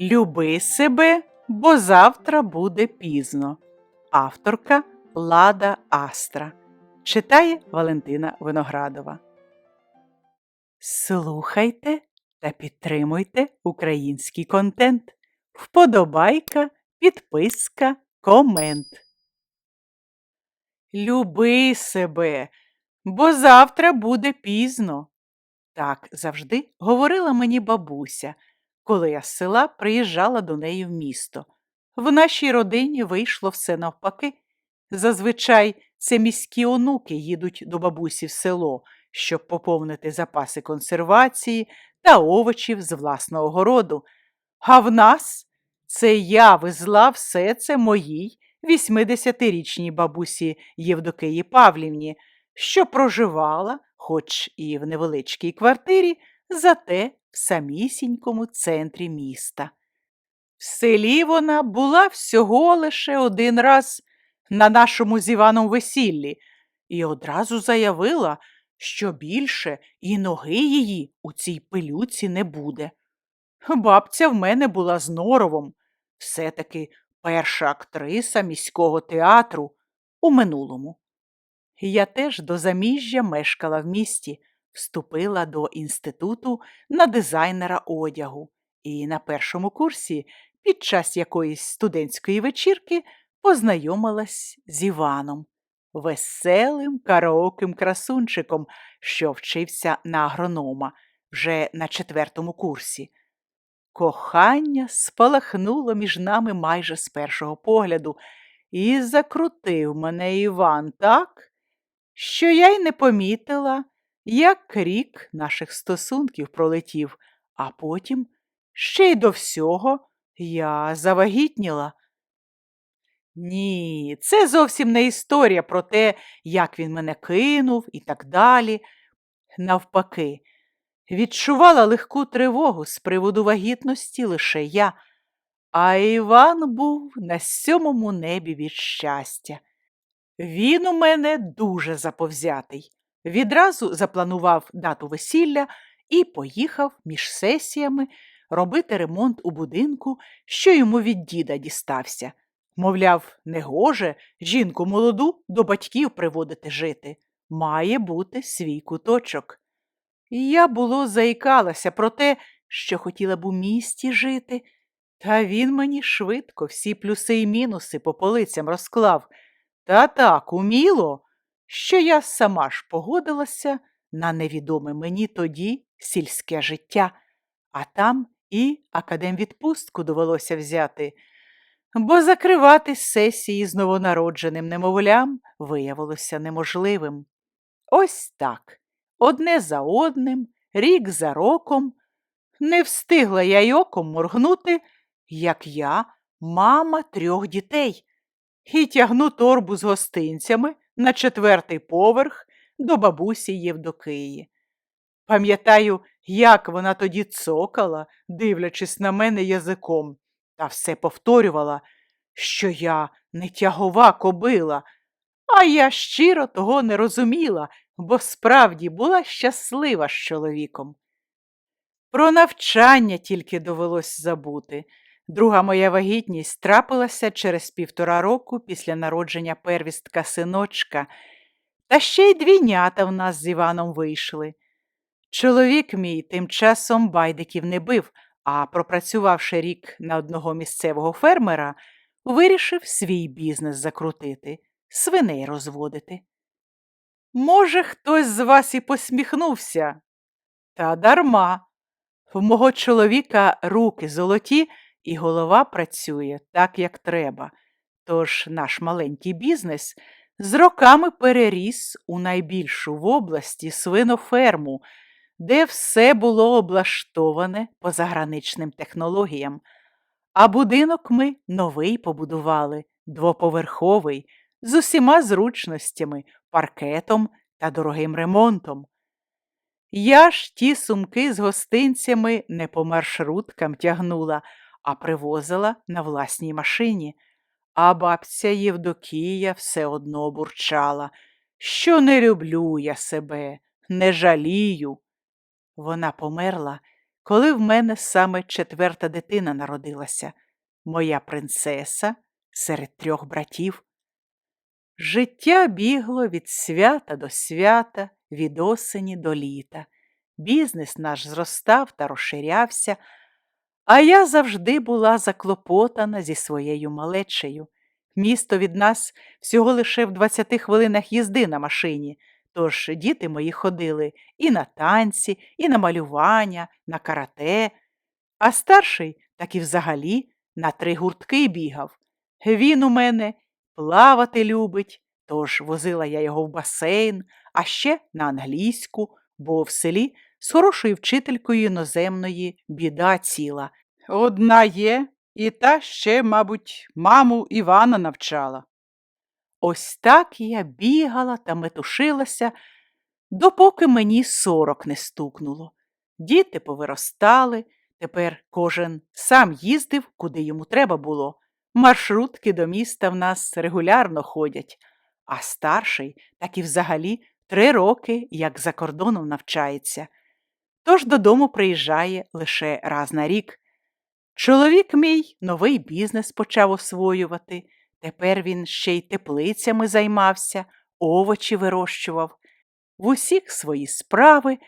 Люби себе, бо завтра буде пізно. Авторка Лада Астра. Читає Валентина Виноградова. Слухайте та підтримуйте український контент. Вподобайка, підписка, комент. Люби себе, бо завтра буде пізно. Так завжди говорила мені бабуся, коли я з села приїжджала до неї в місто. В нашій родині вийшло все навпаки. Зазвичай це міські онуки їдуть до бабусі в село, щоб поповнити запаси консервації та овочів з власного городу. А в нас це я везла все це моїй 80-річній бабусі Євдокиї Павлівні, що проживала, хоч і в невеличкій квартирі, зате в самісінькому центрі міста. В селі вона була всього лише один раз на нашому з Іваном весіллі і одразу заявила, що більше і ноги її у цій пилюці не буде. Бабця в мене була з норовом, все-таки перша актриса міського театру у минулому. Я теж до заміжжя мешкала в місті, вступила до інституту на дизайнера одягу і на першому курсі під час якоїсь студентської вечірки познайомилась з Іваном, веселим караоким красунчиком, що вчився на агронома вже на четвертому курсі. Кохання спалахнуло між нами майже з першого погляду, і закрутив мене Іван так, що я й не помітила, як рік наших стосунків пролетів, а потім ще й до всього я завагітніла. Ні, це зовсім не історія про те, як він мене кинув і так далі. Навпаки, відчувала легку тривогу з приводу вагітності лише я, а Іван був на сьомому небі від щастя. Він у мене дуже заповзятий. Відразу запланував дату весілля і поїхав між сесіями робити ремонт у будинку, що йому від діда дістався. Мовляв, негоже жінку молоду до батьків приводити жити. Має бути свій куточок. І я було заїкалася про те, що хотіла б у місті жити, та він мені швидко всі плюси і мінуси по полицям розклав. Та так уміло, що я сама ж погодилася на невідоме мені тоді сільське життя, а там і академвідпустку довелося взяти, бо закривати сесії з новонародженим немовлям виявилося неможливим. Ось так, одне за одним, рік за роком, не встигла я й оком моргнути, як я, мама трьох дітей, і тягну торбу з гостинцями на четвертий поверх до бабусі Євдокиї. Пам'ятаю, як вона тоді цокала, дивлячись на мене язиком, та все повторювала, що я не тягова кобила, а я щиро того не розуміла, бо справді була щаслива з чоловіком. Про навчання тільки довелось забути. Друга моя вагітність трапилася через півтора року після народження первістка синочка, та ще й двійнята в нас з Іваном вийшли. Чоловік мій тим часом байдиків не бив, а пропрацювавши рік на одного місцевого фермера, вирішив свій бізнес закрутити, свиней розводити. Може, хтось з вас і посміхнувся, та дарма. В мого чоловіка руки золоті, і голова працює так, як треба. Тож наш маленький бізнес з роками переріс у найбільшу в області свиноферму, де все було облаштоване по заграничним технологіям. А будинок ми новий побудували, двоповерховий, з усіма зручностями, паркетом та дорогим ремонтом. Я ж ті сумки з гостинцями не по маршруткам тягнула, а привозила на власній машині. А бабця Євдокія все одно бурчала, що не люблю я себе, не жалію. Вона померла, коли в мене саме четверта дитина народилася, моя принцеса серед трьох братів. Життя бігло від свята до свята, від осені до літа. Бізнес наш зростав та розширявся, а я завжди була заклопотана зі своєю малечею. Місто від нас всього лише в 20 хвилинах їзди на машині, тож діти мої ходили і на танці, і на малювання, на карате, а старший так і взагалі на три гуртки бігав. Він у мене плавати любить, тож возила я його в басейн, а ще на англійську, бо в селі з хорошою вчителькою іноземної біда ціла. Одна є, і та ще, мабуть, маму Івана навчала. Ось так я бігала та метушилася, допоки мені сорок не стукнуло. Діти повиростали, тепер кожен сам їздив, куди йому треба було. Маршрутки до міста в нас регулярно ходять, а старший так і взагалі три роки, як за кордоном навчається. Тож додому приїжджає лише раз на рік. Чоловік мій новий бізнес почав освоювати. Тепер він ще й теплицями займався, овочі вирощував, в усіх свої справи,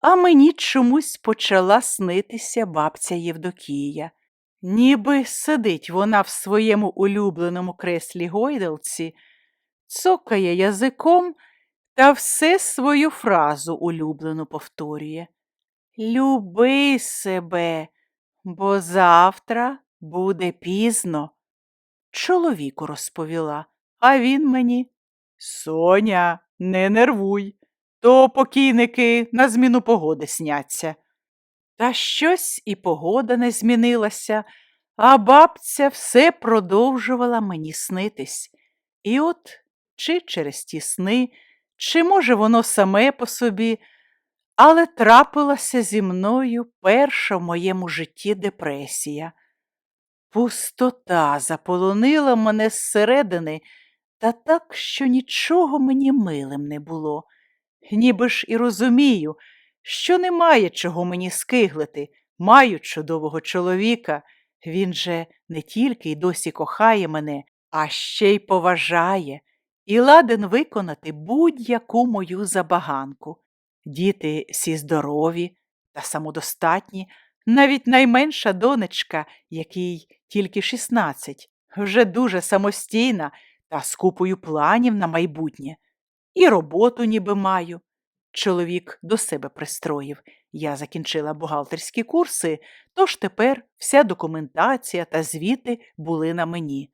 а мені чомусь почала снитися бабця Євдокія. Ніби сидить вона в своєму улюбленому креслі гойдалці, цокає язиком та все свою фразу улюблену повторює. Люби себе, бо завтра буде пізно. Чоловіку розповіла, а він мені Соня, не нервуй, то покійники на зміну погоди сняться. Та щось і погода не змінилася, а бабця все продовжувала мені снитись. І от чи через ті сни, чи, може, воно саме по собі, але трапилася зі мною перша в моєму житті депресія. Пустота заполонила мене зсередини, та так, що нічого мені милим не було. Ніби ж і розумію, що немає чого мені скиглити. Маю чудового чоловіка. Він же не тільки й досі кохає мене, а ще й поважає і ладен виконати будь-яку мою забаганку. Діти всі здорові та самодостатні, навіть найменша донечка, якій тільки 16, вже дуже самостійна та з купою планів на майбутнє. І роботу ніби маю. Чоловік до себе пристроїв. Я закінчила бухгалтерські курси, тож тепер вся документація та звіти були на мені.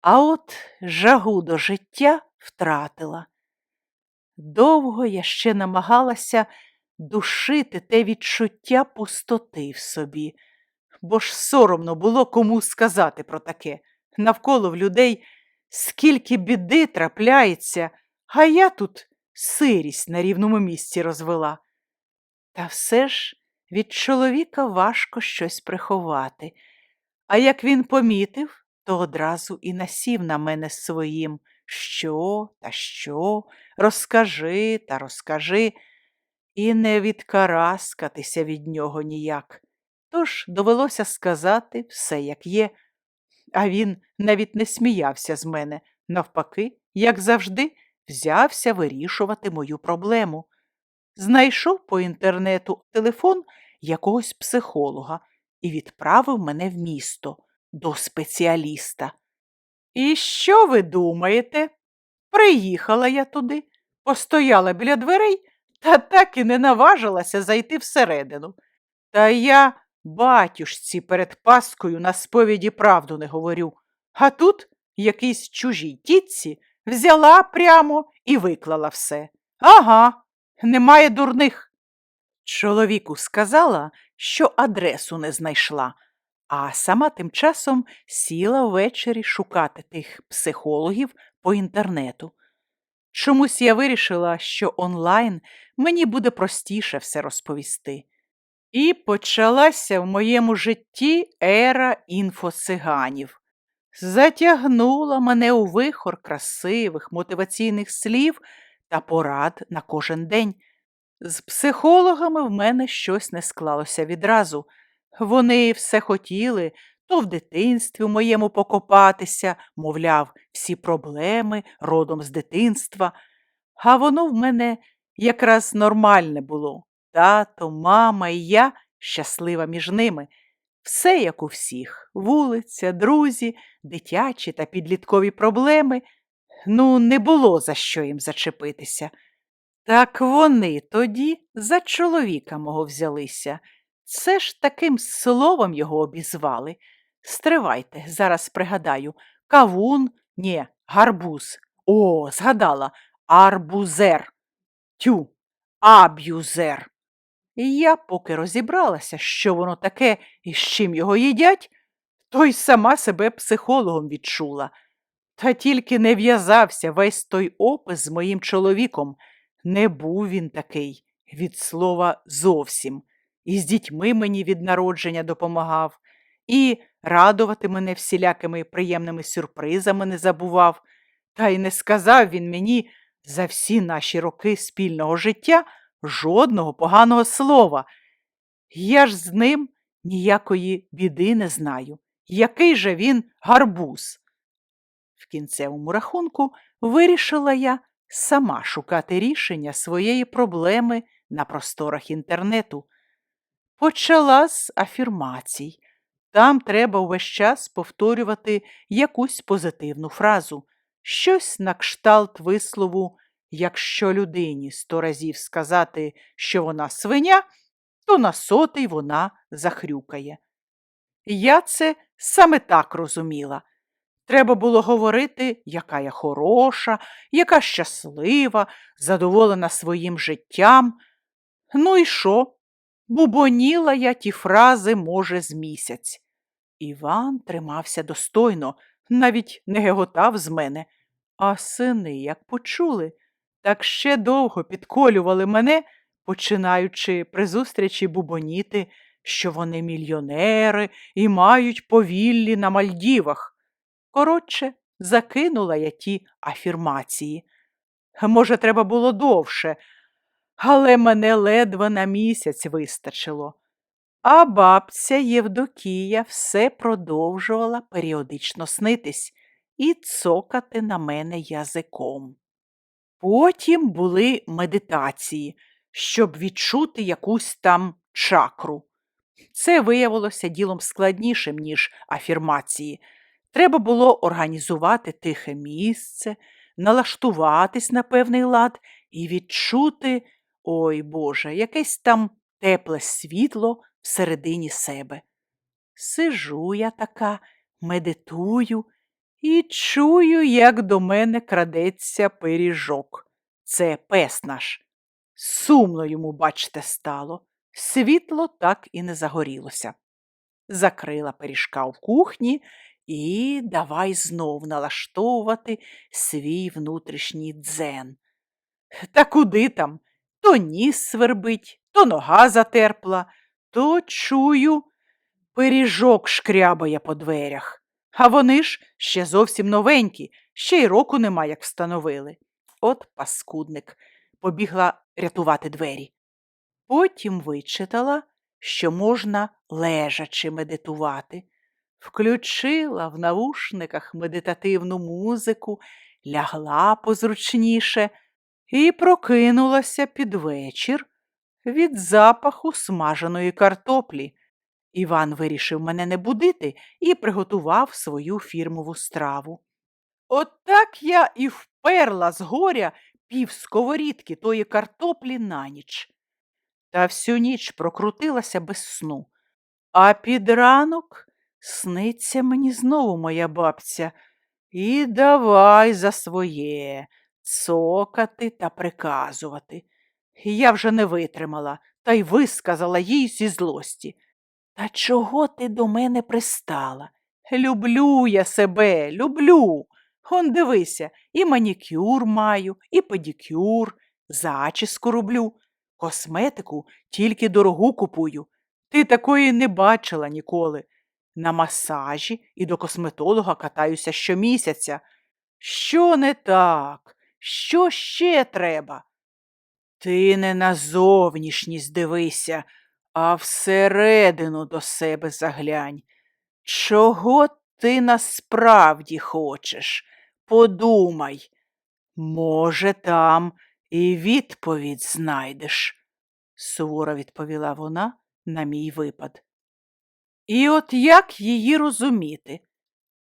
А от жагу до життя втратила. Довго я ще намагалася душити те відчуття пустоти в собі, бо ж соромно було кому сказати про таке. Навколо в людей скільки біди трапляється, а я тут сирість на рівному місці розвела. Та все ж від чоловіка важко щось приховати, а як він помітив, то одразу і насів на мене своїм що та що, розкажи та розкажи, і не відкараскатися від нього ніяк. Тож довелося сказати все, як є. А він навіть не сміявся з мене, навпаки, як завжди, взявся вирішувати мою проблему. Знайшов по інтернету телефон якогось психолога і відправив мене в місто до спеціаліста. І що ви думаєте? Приїхала я туди, постояла біля дверей та так і не наважилася зайти всередину. Та я батюшці перед Паскою на сповіді правду не говорю, а тут якийсь чужій тітці взяла прямо і виклала все. Ага, немає дурних. Чоловіку сказала, що адресу не знайшла, а сама тим часом сіла ввечері шукати тих психологів по інтернету. Чомусь я вирішила, що онлайн мені буде простіше все розповісти. І почалася в моєму житті ера інфоциганів. Затягнула мене у вихор красивих мотиваційних слів та порад на кожен день. З психологами в мене щось не склалося відразу. Вони все хотіли то в дитинстві моєму покопатися, мовляв, всі проблеми родом з дитинства, а воно в мене якраз нормальне було. Тато, мама і я щаслива між ними. Все як у всіх вулиця, друзі, дитячі та підліткові проблеми. Ну, не було за що їм зачепитися. Так вони тоді за чоловіка мого взялися. Це ж таким словом його обізвали. Стривайте, зараз пригадаю. Кавун, ні, гарбуз. О, згадала, арбузер. Тю, аб'юзер. І я, поки розібралася, що воно таке і з чим його їдять, то й сама себе психологом відчула. Та тільки не в'язався весь той опис з моїм чоловіком. Не був він такий, від слова зовсім. І з дітьми мені від народження допомагав, і радувати мене всілякими приємними сюрпризами не забував. Та й не сказав він мені за всі наші роки спільного життя жодного поганого слова. Я ж з ним ніякої біди не знаю. Який же він гарбуз? В кінцевому рахунку вирішила я сама шукати рішення своєї проблеми на просторах інтернету. Почала з афірмацій. Там треба увесь час повторювати якусь позитивну фразу, щось на кшталт вислову, якщо людині сто разів сказати, що вона свиня, то на сотий вона захрюкає. Я це саме так розуміла. Треба було говорити, яка я хороша, яка щаслива, задоволена своїм життям. Ну і що? Бубоніла я ті фрази, може, з місяць. Іван тримався достойно, навіть не геготав з мене. А сини, як почули, так ще довго підколювали мене, починаючи при зустрічі бубоніти, що вони мільйонери і мають повіллі на Мальдівах. Коротше, закинула я ті афірмації. Може, треба було довше, але мене ледве на місяць вистачило. А бабця Євдокія все продовжувала періодично снитись і цокати на мене язиком. Потім були медитації, щоб відчути якусь там чакру. Це виявилося ділом складнішим, ніж афірмації. Треба було організувати тихе місце, налаштуватись на певний лад і відчути, ой Боже, якесь там тепле світло всередині себе. Сижу я така, медитую і чую, як до мене крадеться пиріжок. Це пес наш. Сумно йому, бачте, стало. Світло так і не загорілося. Закрила пиріжка в кухні і давай знов налаштовувати свій внутрішній дзен. Та куди там? То ніс свербить, то нога затерпла, то чую, пиріжок шкрябає по дверях. А вони ж ще зовсім новенькі, ще й року нема, як встановили. От паскудник побігла рятувати двері. Потім вичитала, що можна лежачи медитувати. Включила в навушниках медитативну музику, лягла позручніше і прокинулася під вечір від запаху смаженої картоплі. Іван вирішив мене не будити і приготував свою фірмову страву. От так я і вперла з горя пів сковорідки тої картоплі на ніч. Та всю ніч прокрутилася без сну. А під ранок сниться мені знову моя бабця. І давай за своє цокати та приказувати. Я вже не витримала та й висказала їй зі злості. Та чого ти до мене пристала? Люблю я себе, люблю. Он дивися, і манікюр маю, і педикюр, зачіску роблю, косметику тільки дорогу купую. Ти такої не бачила ніколи. На масажі і до косметолога катаюся щомісяця. Що не так? Що ще треба? Ти не на зовнішність дивися, а всередину до себе заглянь. Чого ти насправді хочеш? Подумай. Може, там і відповідь знайдеш, суворо відповіла вона на мій випад. І от як її розуміти?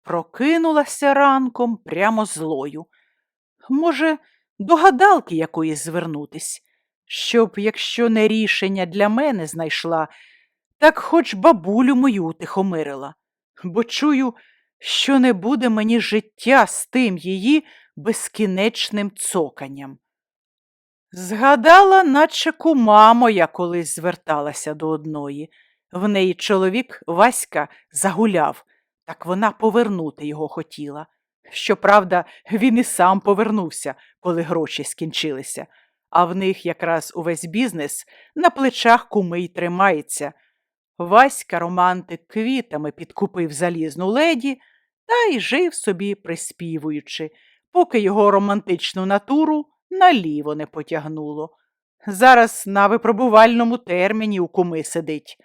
Прокинулася ранком прямо злою. Може, до гадалки якоїсь звернутись, щоб, якщо не рішення для мене знайшла, так хоч бабулю мою утихомирила, бо чую, що не буде мені життя з тим її безкінечним цоканням. Згадала, наче кума моя колись зверталася до одної. В неї чоловік Васька загуляв, так вона повернути його хотіла. Щоправда, він і сам повернувся, коли гроші скінчилися, а в них якраз увесь бізнес на плечах куми й тримається. Васька романтик квітами підкупив залізну леді та й жив собі приспівуючи, поки його романтичну натуру наліво не потягнуло. Зараз на випробувальному терміні у куми сидить.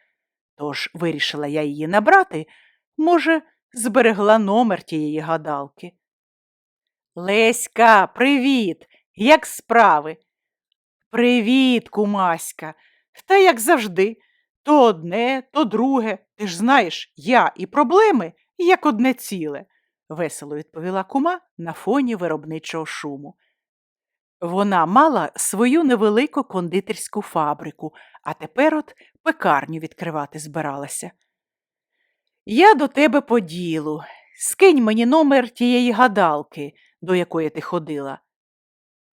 Тож вирішила я її набрати, може, зберегла номер тієї гадалки. Леська, привіт! Як справи? Привіт, кумаська. Та як завжди, то одне, то друге. Ти ж знаєш, я і проблеми як одне ціле, весело відповіла кума на фоні виробничого шуму. Вона мала свою невелику кондитерську фабрику, а тепер от пекарню відкривати збиралася. Я до тебе по ділу. Скинь мені номер тієї гадалки, до якої ти ходила.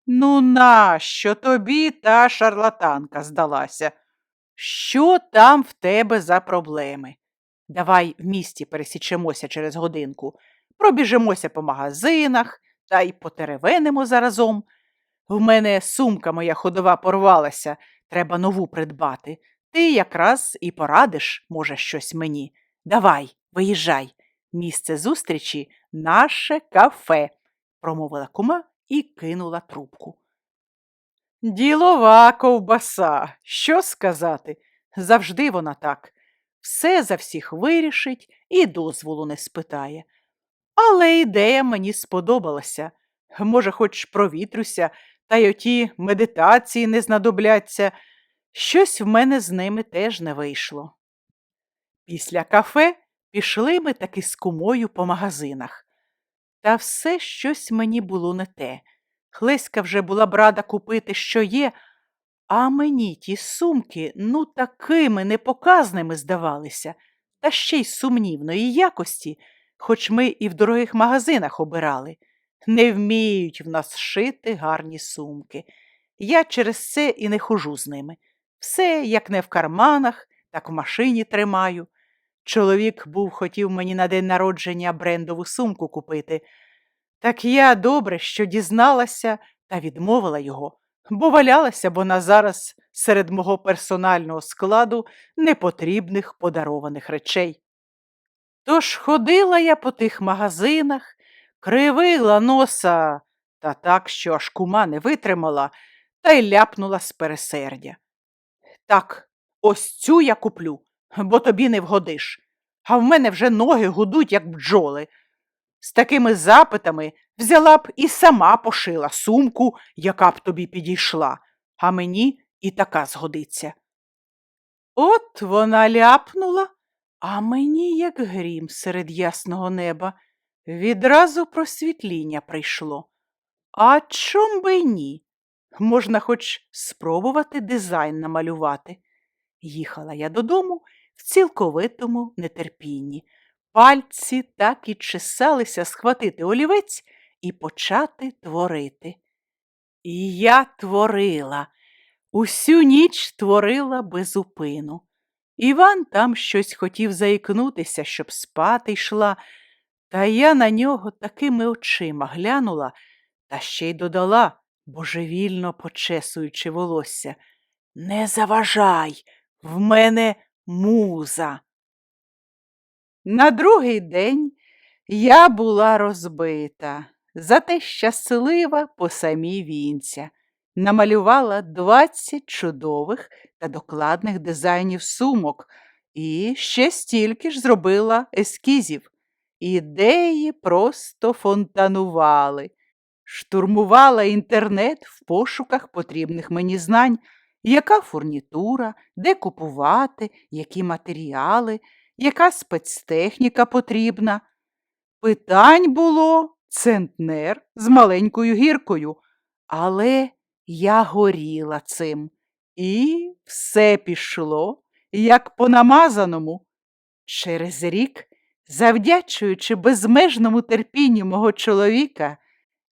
Ну, нащо тобі та шарлатанка здалася? Що там в тебе за проблеми? Давай в місті пересічемося через годинку, пробіжемося по магазинах та й потеревенимо заразом. В мене сумка моя ходова порвалася, треба нову придбати. Ти якраз і порадиш, може, щось мені. Давай, виїжджай. Місце зустрічі наше кафе, промовила кума і кинула трубку. Ділова ковбаса, що сказати? Завжди вона так. Все за всіх вирішить і дозволу не спитає. Але ідея мені сподобалася. Може, хоч провітрюся, та й оті медитації не знадобляться. Щось в мене з ними теж не вийшло. Після кафе пішли ми таки з кумою по магазинах. Та все щось мені було не те. Хлеська вже була б рада купити, що є, а мені ті сумки ну такими непоказними здавалися, та ще й сумнівної якості, хоч ми і в дорогих магазинах обирали. Не вміють в нас шити гарні сумки. Я через це і не хожу з ними. Все, як не в карманах, так в машині тримаю. Чоловік був хотів мені на день народження брендову сумку купити. Так я добре, що дізналася та відмовила його, бо валялася вона зараз серед мого персонального складу непотрібних подарованих речей. Тож ходила я по тих магазинах, кривила носа та так, що аж кума не витримала, та й ляпнула з пересердя. Так, ось цю я куплю, бо тобі не вгодиш. А в мене вже ноги гудуть, як бджоли. З такими запитами взяла б і сама пошила сумку, яка б тобі підійшла, а мені і така згодиться. От вона ляпнула, а мені, як грім серед ясного неба, відразу просвітління прийшло. А чом би ні? Можна хоч спробувати дизайн намалювати. Їхала я додому в цілковитому нетерпінні. Пальці так і чесалися схватити олівець і почати творити. І я творила, усю ніч творила без упину. Іван там щось хотів заікнутися, щоб спати йшла, та я на нього такими очима глянула та ще й додала, божевільно почесуючи волосся. Не заважай, в мене муза. На другий день я була розбита, зате щаслива по самій вінця. намалювала 20 чудових та докладних дизайнів сумок і ще стільки ж зробила ескізів. Ідеї просто фонтанували. Штурмувала інтернет в пошуках потрібних мені знань, яка фурнітура, де купувати, які матеріали, яка спецтехніка потрібна. Питань було центнер з маленькою гіркою, але я горіла цим. І все пішло, як по намазаному. Через рік, завдячуючи безмежному терпінню мого чоловіка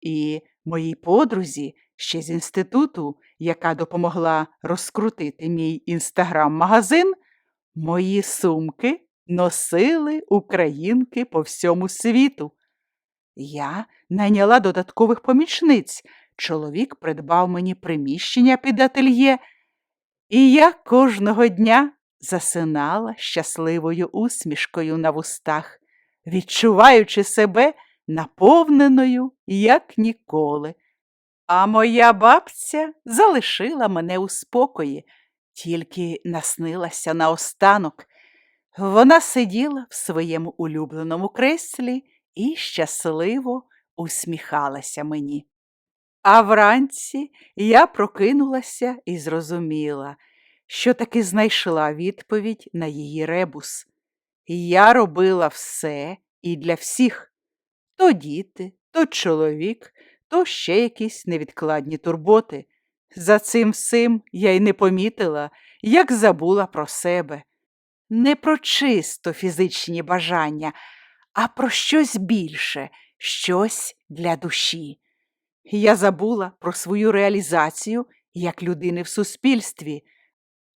і моїй подрузі ще з інституту, яка допомогла розкрутити мій інстаграм-магазин, мої сумки носили українки по всьому світу. Я найняла додаткових помічниць. Чоловік придбав мені приміщення під ательє, і я кожного дня засинала щасливою усмішкою на вустах, відчуваючи себе наповненою, як ніколи. А моя бабця залишила мене у спокої, тільки наснилася наостанок. Вона сиділа в своєму улюбленому креслі і щасливо усміхалася мені. А вранці я прокинулася і зрозуміла, що таки знайшла відповідь на її ребус. Я робила все і для всіх то діти, то чоловік, то ще якісь невідкладні турботи. За цим всім я й не помітила, як забула про себе. Не про чисто фізичні бажання, а про щось більше, щось для душі. Я забула про свою реалізацію як людини в суспільстві.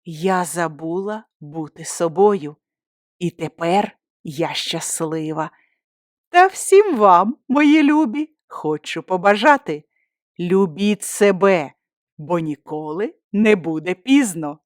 Я забула бути собою. І тепер я щаслива. Та всім вам, мої любі, хочу побажати. Любіть себе, бо ніколи не буде пізно.